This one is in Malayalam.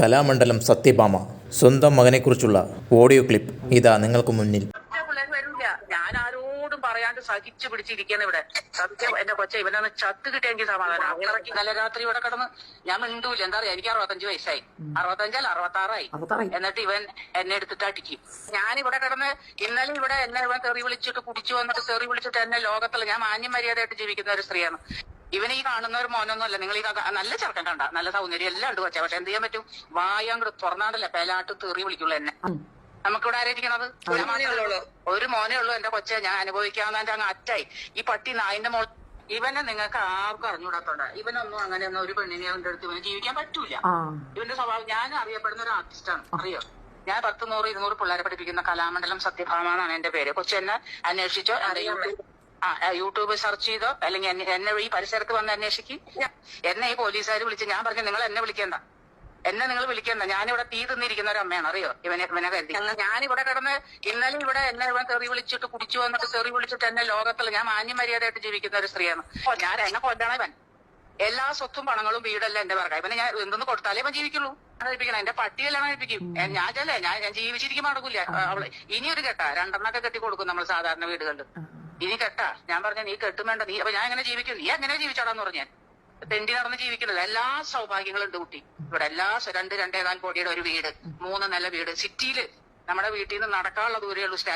കലാമണ്ഡലം സത്യഭാമ സ്വന്തം മകനെക്കുറിച്ചുള്ള ഓഡിയോ ക്ലിപ്പ് ഇതാ നിങ്ങൾക്ക് മുന്നിൽ. പറയാണ്ട് സഹിച്ചു പിടിച്ചിരിക്കുന്ന ഇവിടെ. സത്യം എന്റെ കൊച്ച ഇവനൊന്ന് ചത്ത് കിട്ടിയെങ്കിൽ സമാധാനം. അത്രയ്ക്ക് ഇന്നലെ രാത്രി ഇവിടെ കിടന്ന് ഞാൻ മിണ്ടൂല. എന്താ പറയാ എനിക്ക് അറുപത്തഞ്ച് വയസ്സായി. അറുപത്തഞ്ചല്ല അറുപത്താറായി. അറുപത്താറായി. എന്നിട്ട് ഇവൻ എന്നെ എടുത്തിട്ട് അടിക്കും. ഞാൻ ഇവിടെ കിടന്ന് ഇന്നലെ ഇവിടെ എന്നെ ഇവൻ തെറി വിളിച്ചിട്ട് കുടിച്ചു വന്നിട്ട് തെറി വിളിച്ചിട്ട് എന്നെ ലോകത്തിൽ ഞാൻ മാന്യം മര്യാദയായിട്ട് ജീവിക്കുന്ന ഒരു സ്ത്രീയാണ്. ഇവൻ ഈ കാണുന്ന ഒരു മോനൊന്നും അല്ല നിങ്ങൾ ഈ നല്ല ചെറുക്കൻ കണ്ട. നല്ല സൗന്ദര്യം എല്ലാം ഉണ്ട് കൊച്ചാ. പക്ഷെ എന്ത് ചെയ്യാൻ പറ്റും? വായങ്ങോട്ട് തുറന്നാണ്ടല്ലേ പേലാട്ട് തെറി വിളിക്കുള്ളൂ എന്നെ. നമുക്കിവിടെ ആരായിരിക്കണത് ഒരു മോനേ ഉള്ളൂ. ഒരു മോനേ ഉള്ളൂ എന്റെ കൊച്ചെ. ഞാൻ അനുഭവിക്കാവുന്നതിന്റെ അങ്ങ് അറ്റായി. ഈ പട്ടി നായിന്റെ മോൾ ഇവനെ നിങ്ങൾക്ക് ആർക്കും അറിഞ്ഞുകൂടാത്തോണ്ട. ഇവനൊന്നും അങ്ങനെയൊന്നും ഒരു പെണ്ണിനെ അടുത്ത് ഇവന് ജീവിക്കാൻ പറ്റൂല. ഇവന്റെ സ്വഭാവം ഞാൻ അറിയപ്പെടുന്ന ഒരു ആർട്ടിസ്റ്റാണ് അറിയോ? ഞാൻ പത്ത് നൂറ് ഇരുന്നൂറ് പിള്ളേരെ പഠിപ്പിക്കുന്ന കലാമണ്ഡലം സത്യഭാമ എന്നാണ് എന്റെ പേര്. കൊച്ചു എന്നെ അന്വേഷിച്ചോ എന്റെ യൂട്യൂബ് ആ ആ, യൂട്യൂബ് സെർച്ച് ചെയ്തോ? അല്ലെങ്കിൽ എന്നെ ഈ പരിസരത്ത് വന്ന് അന്വേഷിക്കും. എന്നെ ഈ പോലീസുകാർ വിളിച്ച് ഞാൻ പറഞ്ഞു നിങ്ങൾ എന്നെ വിളിക്കേണ്ട. എന്നെ നിങ്ങൾ വിളിക്കണ്ട. ഞാനിവിടെ തീ തിന്നിരിക്കുന്ന ഒരു അമ്മയാണ്. അറിയോ? ഇവനെ ഇവനെ കരുതി. ഞാനിവിടെ കിടന്ന് ഇന്നലെ ഇവിടെ എന്നെ ഇവൻ തെറി വിളിച്ചിട്ട് കുടിച്ചു വന്നിട്ട് തെറി വിളിച്ചിട്ട് എന്നെ ലോകത്തിൽ ഞാൻ മാന്യമര്യാദയായിട്ട് ജീവിക്കുന്ന ഒരു സ്ത്രീയാണ്. ഞാൻ എന്നെ കൊല്ലണം ഇവൻ. എല്ലാ സ്വത്തും പണങ്ങളും വീടെല്ലാം എന്റെ പറക്കാം ഇവനെ ഞാൻ എന്തൊന്നും കൊടുത്താലേ ഇവൻ ജീവിക്കുള്ളൂ. കഴിപ്പിക്കണം എന്റെ പട്ടിയെല്ലാം കഴിപ്പിക്കും ഞാൻ ചെല്ലേ. ഞാൻ ഞാൻ ജീവിച്ചിരിക്കുമ്പോൾ നടക്കില്ല അവൾ ഇനിയൊരു കെട്ടാ. രണ്ടെണ്ണൊക്കെ കെട്ടി കൊടുക്കും നമ്മൾ സാധാരണ വീടുകളിൽ ഇനി കെട്ടാ. ഞാൻ പറഞ്ഞ നീ കെട്ടും വേണ്ട നീ അപ്പൊ ഞാൻ എങ്ങനെ ജീവിക്കും? നീ എങ്ങനെ ജീവിച്ചോടാന്ന് പറഞ്ഞു ഞാൻ. തെണ്ടി നടന്ന് ജീവിക്കുന്നത് എല്ലാ സൗഭാഗ്യങ്ങളും ഉണ്ട് കുട്ടി. ഇവിടെ എല്ലാ രണ്ട് രണ്ടേകാൽ കോടിയുടെ ഒരു വീട് മൂന്ന് നല്ല വീട്. സിറ്റിയിൽ നമ്മുടെ വീട്ടിൽ നിന്ന് നടക്കാനുള്ള ദൂരെയുള്ള സ്റ്റാ